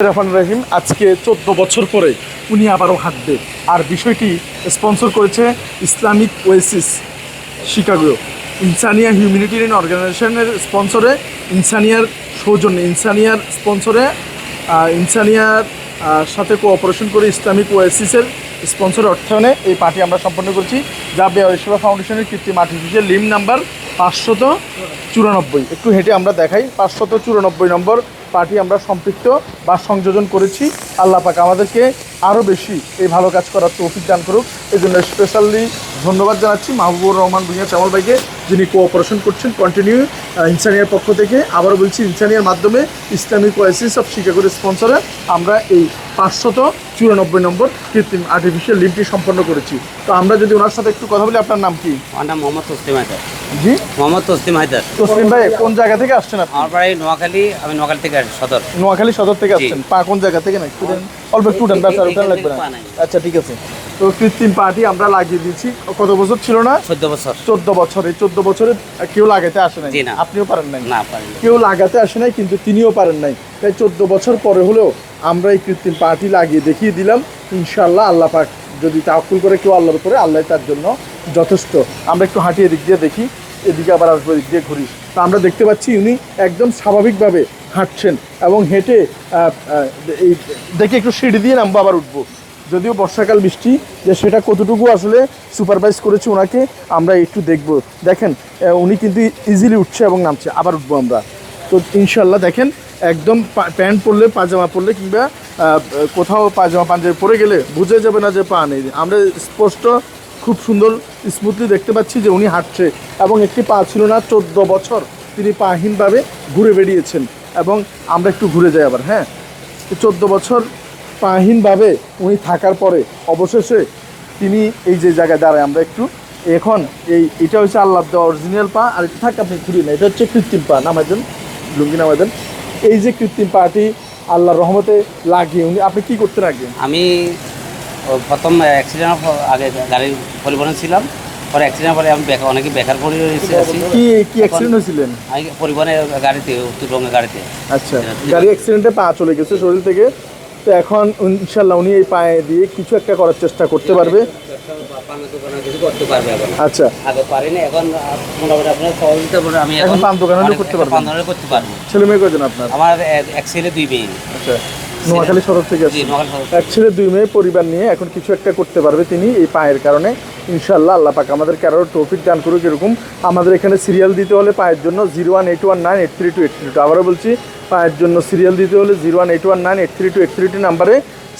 রহমান রহিম, আজকে চোদ্দ বছর পরে উনি আবারও হাঁটবে। আর বিষয়টি স্পন্সর করেছে Islamic Oasis Chicago. Insania humanitarian অর্গানাইজেশনের স্পন্সরে, ইনসানিয়ার সৌজন্যে, ইনসানিয়ার স্পন্সরে ইনসানিয়ার সাথে কোঅপারেশন করে ইসলামিক ওয়েসিসের স্পন্সর অর্থায়নে এই পার্টি আমরা সম্পন্ন করছি, যা বেয়ার সেবা ফাউন্ডেশনের কৃত্রিম আর্টিফিশিয়াল লিম নাম্বার পাঁচশত চুরানব্বই। একটু হেঁটে আমরা দেখাই, পাঁচশত চুরানব্বই নম্বর পার্টি আমরা সম্পৃক্ত বা সংযোজন করেছি, আল্লাহ পাক আমাদেরকে আরও বেশি এই ভালো কাজ করার তৌফিক দান করুক। এই জন্য স্পেশালি ধন্যবাদ জানাচ্ছি মাহবুবুর রহমান ভুঁইয়া চামল ভাইকে, যিনি কোঅপারেশন করছেন কন্টিনিউ ইনসানিয়ার পক্ষ থেকে। আবারও বলছি, ইনসানিয়ার মাধ্যমে ইসলামিক ওয়াইসিস অফ শিকাগোর স্পন্সরে আমরা এই পাঁচশত চুরানব্বই নম্বর কৃত্রিম আর্টিফিশিয়াল লিমটি সম্পন্ন করেছি। তো আমরা যদি ওনার সাথে একটু কথা বলি, আপনার নাম কি? আমার নাম মোহাম্মদ হায়দার। জি? মোহাম্মদ তসলিম হায়দার। তসলিম ভাই কোন জায়গা থেকে আসছেন আপনি? আমার বাড়ি নোয়াখালী আমি নোয়াখালী থেকে আসি সদর। নোয়াখালী সদর থেকে আসছেন। পা কোন জায়গা থেকে না? একটু অল্প একটু উঠান ব্যবসা উঠান লাগবে না। আচ্ছা ঠিক আছে। তো কৃত্রিম পাটি আমরা লাগিয়ে দিয়েছি। কত বছর ছিল না? চোদ্দ বছর। চোদ্দ বছর। এই চোদ্দ বছরে কেউ লাগাতে আসে নাই। আপনিও পারেন নাই? না কেউ লাগাতে আসে নাই কিন্তু তিনিও পারেন নাই। তাই চোদ্দ বছর পরে হলেও আমরা এই কৃত্রিম পাটি লাগিয়ে দেখিয়ে দিলাম। ইনশাল্লাহ আল্লাহ পাক যদি তাকুল করে কেউ আল্লাহর উপরে, আল্লাহ তার জন্য যথেষ্ট। আমরা একটু হাঁটি এদিক দিয়ে দেখি, এদিকে আবার আসব এদিক দিয়ে ঘুরি। তা আমরা দেখতে পাচ্ছি উনি একদম স্বাভাবিকভাবে হাঁটছেন এবং হেঁটে এই দেখি একটু সিঁড়ি দিয়ে নামবো, আবার উঠবো। যদিও বর্ষাকাল বৃষ্টি, যে সেটা কতটুকু আসলে সুপারভাইজ করেছে ওনাকে আমরা একটু দেখব। দেখেন উনি কিন্তু ইজিলি উঠছে এবং নামছে, আবার উঠবো আমরা। তো ইনশাল্লাহ দেখেন, একদম প্যান্ট পরলে, পাজামা পরলে কিংবা কোথাও পাজামা পাঞ্জাবি পরে গেলে বুঝে যাবে না যে পা নেই। আমরা স্পষ্ট, খুব সুন্দর স্মুথলি দেখতে পাচ্ছি যে উনি হাঁটছে এবং একটি পা ছিল না, চোদ্দ বছর তিনি পাহীনভাবে ঘুরে বেরিয়েছেন এবং আমরা একটু ঘুরে যাই আবার হ্যাঁ? চোদ্দ বছর পাহীনভাবে উনি থাকার পরে অবশেষে তিনি এই যে জায়গায় দাঁড়ায়, আমরা একটু এখন এই, এটা হচ্ছে আল্লাহ দেওয়া অরিজিনাল পা, আর এটা থাক আপনি ঘুরিয়ে না এটা হচ্ছে কৃত্রিম পা নামাই দেন, লুঙ্গি নামাই দেন। এই যে কৃত্রিম পাটি আল্লাহর রহমতে লাগিয়ে উনি আপনি কি করতে আগে আমি প্রথম অ্যাক্সিডেন্ট আগে গাড়ি পরিবহনে ছিলাম। পরে অ্যাক্সিডেন্ট পরে আমি বেকার অনেকে বেকার পড়ে রয়েছে আছি। কি কি অ্যাক্সিডেন্ট হয়েছিলেন? আমি পরিবহনে গাড়িতে উত্তরবঙ্গের গাড়িতে। আচ্ছা গাড়ি অ্যাক্সিডেন্টে পা চলে গেছে শরীর থেকে। তো এখন ইনশাল্লাহ উনি এই পায়ে দিয়ে কিছু একটা করার চেষ্টা করতে পারবে। আচ্ছা। আগে পারিনি এখন মোটামুটি আপনার সহযোগিতা করে আমি এখন পান দোকানে করতে পারবেন। পান দোকানে করতে পারব। ছেলে মেয়ে আপনার? আমার এক- ছেলে দুই মেয়ে। আচ্ছা। নোয়াখালী থেকে। এক ছেলে দুই মেয়ে পরিবার নিয়ে এখন কিছু একটা করতে পারবে তিনি এই পায়ের কারণে। ইনশাল্লাহ আল্লাহ পাক আমাদেরকে আরও টপিক দান করুক এরকম। আমাদের এখানে সিরিয়াল দিতে হলে পায়ের জন্য zero one eight one nine eight three two eight three two আবারও বলছি, পায়ের জন্য সিরিয়াল দিতে হলে zero one eight one nine eight three two eight three two নাম্বারে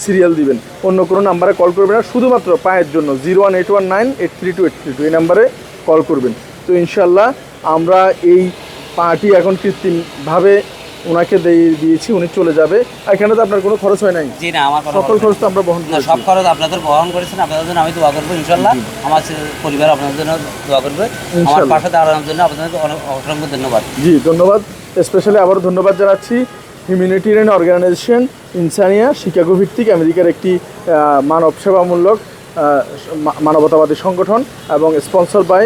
সিরিয়াল দিবেন। অন্য কোনো নাম্বারে কল করবেন না, শুধুমাত্র পায়ের জন্য zero one eight one nine eight three two eight three two এই নাম্বারে কল করবেন। তো ইনশাল্লাহ আমরা এই পাটি এখন কৃত্রিমভাবে ওনাকে দিয়ে দিয়েছি উনি চলে যাবে। এখানে তো আপনার কোনো খরচ হয় নাই। জি না আমার কোনো সকল খরচ তো আমরা বহন না সব খরচ আপনাদের বহন করেছেন আপনাদের জন্য আমি দোয়া করব ইনশাল্লাহ। আমার পরিবার আপনাদের জন্য দোয়া করবে। আমার। পাশে দাঁড়ানোর জন্য আপনাদের অনেক অসংখ্য ধন্যবাদ। জি ধন্যবাদ। স্পেশালি আবারও ধন্যবাদ জানাচ্ছি হিউম্যানিটেরিয়ান অর্গানাইজেশন ইনসানিয়া শিকাগো ভিত্তিক আমেরিকার একটি মানব সেবামূলক মানবতাবাদী সংগঠন এবং sponsor by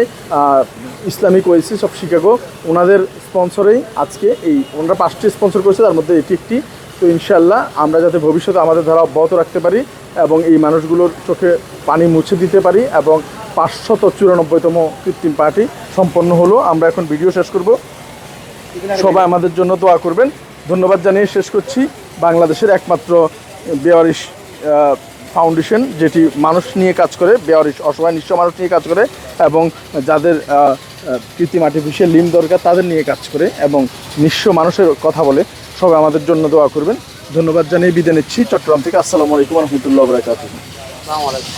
Islamic Oasis of Chicago. ওনাদের স্পন্সরেই আজকে এই ওনারা পাঁচটি স্পন্সর করেছে, তার মধ্যে এটি একটি। তো ইনশাল্লাহ আমরা যাতে ভবিষ্যতে আমাদের ধারা অব্যাহত রাখতে পারি এবং এই মানুষগুলোর চোখে পানি মুছে দিতে পারি এবং পাঁচশত চুরানব্বইতম কৃত্রিম পার্টি সম্পন্ন হলো। আমরা এখন ভিডিও শেষ করব। সবাই আমাদের জন্য দোয়া করবেন। ধন্যবাদ জানিয়ে শেষ করছি। বাংলাদেশের একমাত্র বেয়ারিশ ফাউন্ডেশন যেটি মানুষ নিয়ে কাজ করে বেয়ারিশ অসহায় নিঃস্ব মানুষ নিয়ে কাজ করে এবং যাদের কৃত্রিম আর্টিফিশিয়াল লিম দরকার তাদের নিয়ে কাজ করে এবং নিঃস্ব মানুষের কথা বলে সবাই আমাদের জন্য দোয়া করবেন। ধন্যবাদ জানিয়ে বিদায় নিচ্ছি। চট্টগ্রাম থেকে আসসালামু আলাইকুম রহমতুল্লাহ আলাইকুম।